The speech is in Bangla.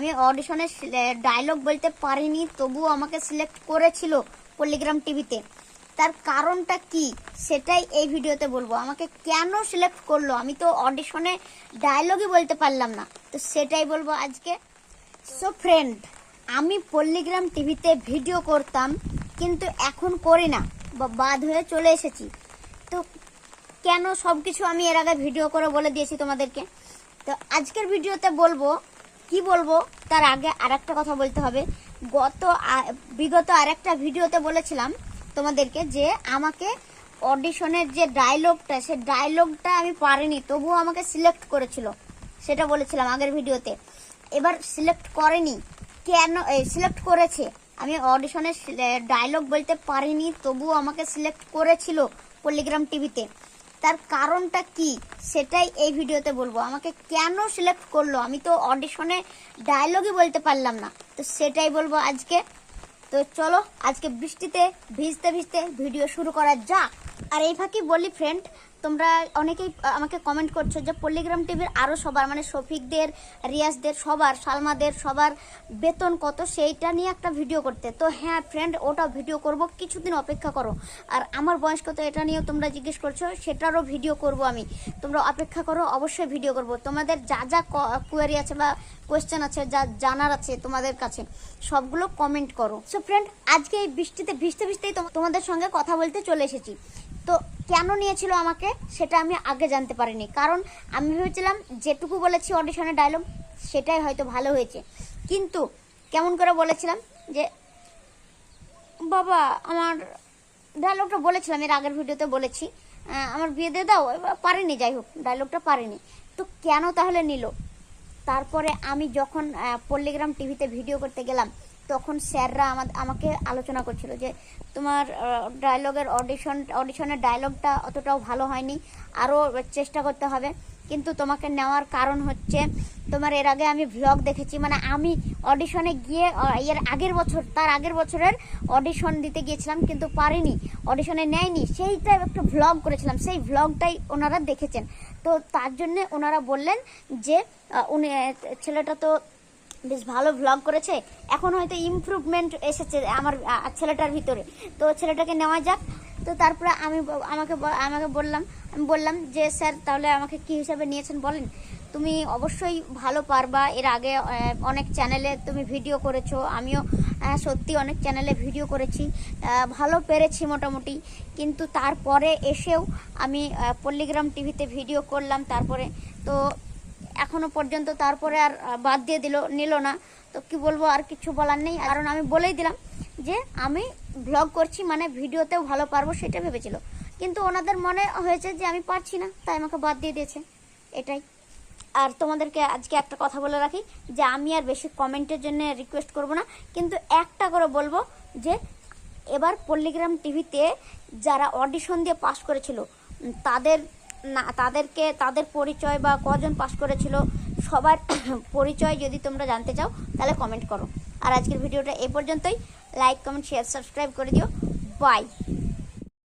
আমি অডিশনে ডায়লগ বলতে পারিনি, তবুও আমাকে সিলেক্ট করেছিল পল্লিগ্রাম টিভিতে তার কারণটা কি? সেটাই এই ভিডিওতে বলব। আমাকে কেন সিলেক্ট করল? আমি তো অডিশনে ডায়লগই বলতে পারলাম না। তো সেটাই বলব আজকে। সো ফ্রেন্ড আমি পল্লিগ্রাম টিভিতে ভিডিও করতাম, কিন্তু এখন করি না। বা বাদ হয়ে চলে এসেছি। তো কেন সব কিছু আমি এর আগে ভিডিও করে বলে দিয়েছি তোমাদেরকে? তো আজকের ভিডিওতে বলব কি বলব? তার আগে আর একটা কথা বলতে হবে। গত বিগত আরেকটা ভিডিওতে বলেছিলাম তোমাদেরকে যে আমাকে অডিশনের যে ডায়লগটা সে ডায়লগটা আমি পারিনি, তবুও আমাকে সিলেক্ট করেছিল। সেটা বলেছিলাম আগের ভিডিওতে। এবার সিলেক্ট করেনি। কেন সিলেক্ট করেছে? আমি অডিশনের ডায়লগ বলতে পারিনি, তবুও আমাকে সিলেক্ট করেছিল পল্লিগ্রাম টিভিতে তার কারণটা কি? সেটাই এই ভিডিওতে বলব। আমাকে কেন সিলেক্ট করল? আমি তো অডিশনে ডায়লগই বলতে পারলাম না। তো সেটাই বলব আজকে। তো চলো, আজকে বৃষ্টিতে ভিজতে ভিজতে ভিডিও শুরু করা যাক। আর এই ফাঁকি বলি ফ্রেন্ড তোমরা অনেকেই আমাকে কমেন্ট করছ যে পল্লিগ্রাম টিভির আরও সবার মানে শফিকদের, রিয়াজদের সবার, সালমাদের সবার বেতন কত সেইটা নিয়ে একটা ভিডিও করতে। তো হ্যাঁ ফ্রেন্ড ওটা ভিডিও করব, কিছুদিন অপেক্ষা করো। আর আমার বয়স কত এটা নিয়েও তোমরা জিজ্ঞেস করছ, সেটারও ভিডিও করব আমি। তোমরা অপেক্ষা করো, অবশ্যই ভিডিও করব। তোমাদের যা যা কোয়ারি আছে বা কোয়েশ্চেন আছে, যা জানার আছে তোমাদের কাছে, সবগুলো কমেন্ট করো। সো ফ্রেন্ড আজকে এই বৃষ্টিতে ভিজতে ভিজতেই তোম- তোমাদের সঙ্গে কথা বলতে চলে এসেছি। তো কেন নিয়েছিল আমাকে সেটা আমি আগে জানতে পারিনি। কারণ আমি ভেবেছিলাম যেটুকু বলেছি অডিশনের ডায়লগ সেটাই হয়তো ভালো হয়েছে। কিন্তু কেমন করে বলেছিলাম যে, বাবা, আমার ডায়লগটা বলেছিলাম, এর আগের ভিডিওতে বলেছি। আমার বিয়ে দিয়ে দাও পারিনি, যাই হোক ডায়লগটা পারিনি। তো কেন তাহলে নিল? তারপরে আমি যখন পল্লিগ্রাম টিভিতে ভিডিও করতে গেলাম তখন স্যাররা আমা- আমাকে আলোচনা করছিল যে তোমার ডায়লগের অডিশন অডিশনের ডায়লগটা অতটাও ভালো হয়নি, আরও চেষ্টা করতে হবে। কিন্তু তোমাকে নেওয়ার কারণ হচ্ছে, তোমার এর আগে আমি ভ্লগ দেখেছি মানে আমি অডিশনে গিয়ে এর আগের বছর, তার আগের বছরের অডিশন দিতে গিয়েছিলাম, কিন্তু পারিনি অডিশনে নেয়নি, সেইটা একটা ভ্লগ করেছিলাম, সেই ভ্লগটাই ওনারা দেখেছেন। তো তার জন্যে ওনারা বললেন যে উনি ছেলেটা তো বেশ ভালো ভ্লগ করেছে। এখন হয়তো ইমপ্রুভমেন্ট এসেছে আমার ছেলেটার ভিতরে। তো ছেলেটাকে নেওয়া যাক। তো তারপরে আমি আমাকে আমাকে বললাম, আমি বললাম যে, স্যার, তাহলে আমাকে কি হিসাবে নিয়েছেন বলেন? তুমি অবশ্যই ভালো পারবা। এর আগে অনেক চ্যানেলে তুমি ভিডিও করেছ। আমিও সত্যি অনেক চ্যানেলে ভিডিও করেছি। ভালো পেরেছি মোটামুটি। কিন্তু তারপরে এসেও আমি পল্লিগ্রাম টিভিতে ভিডিও করলাম। তারপরে তো এখনও পর্যন্ত তারপরে আর বাদ দিয়ে দিল, নিল না। তো কি বলব, আর কিছু বলার নেই। কারণ আমি বলেই দিলাম যে, আমি ব্লগ করছি মানে ভিডিওতেও ভালো পারব সেটা ভেবেছিল। কিন্তু ওনাদের মনে হয়েছে যে, আমি পারছি না, তাই আমাকে বাদ দিয়ে দিয়েছে। এটাই। আর তোমাদেরকে আজকে একটা কথা বলে রাখি, যে আমি আর বেশি কমেন্টের জন্য রিকোয়েস্ট করব না। কিন্তু একটা করে বলব যে, এবার পল্লিগ্রাম টিভিতে যারা অডিশন দিয়ে পাশ করেছিল, তাদের না, তাদেরকে, তাদের পরিচয় বা কজন পাশ করেছিল, সবার পরিচয় যদি তোমরা জানতে চাও, তাহলে কমেন্ট করো। আর আজকের ভিডিওটা এ পর্যন্তই। লাইক কমেন্ট শেয়ার সাবস্ক্রাইব করে দিও। বাই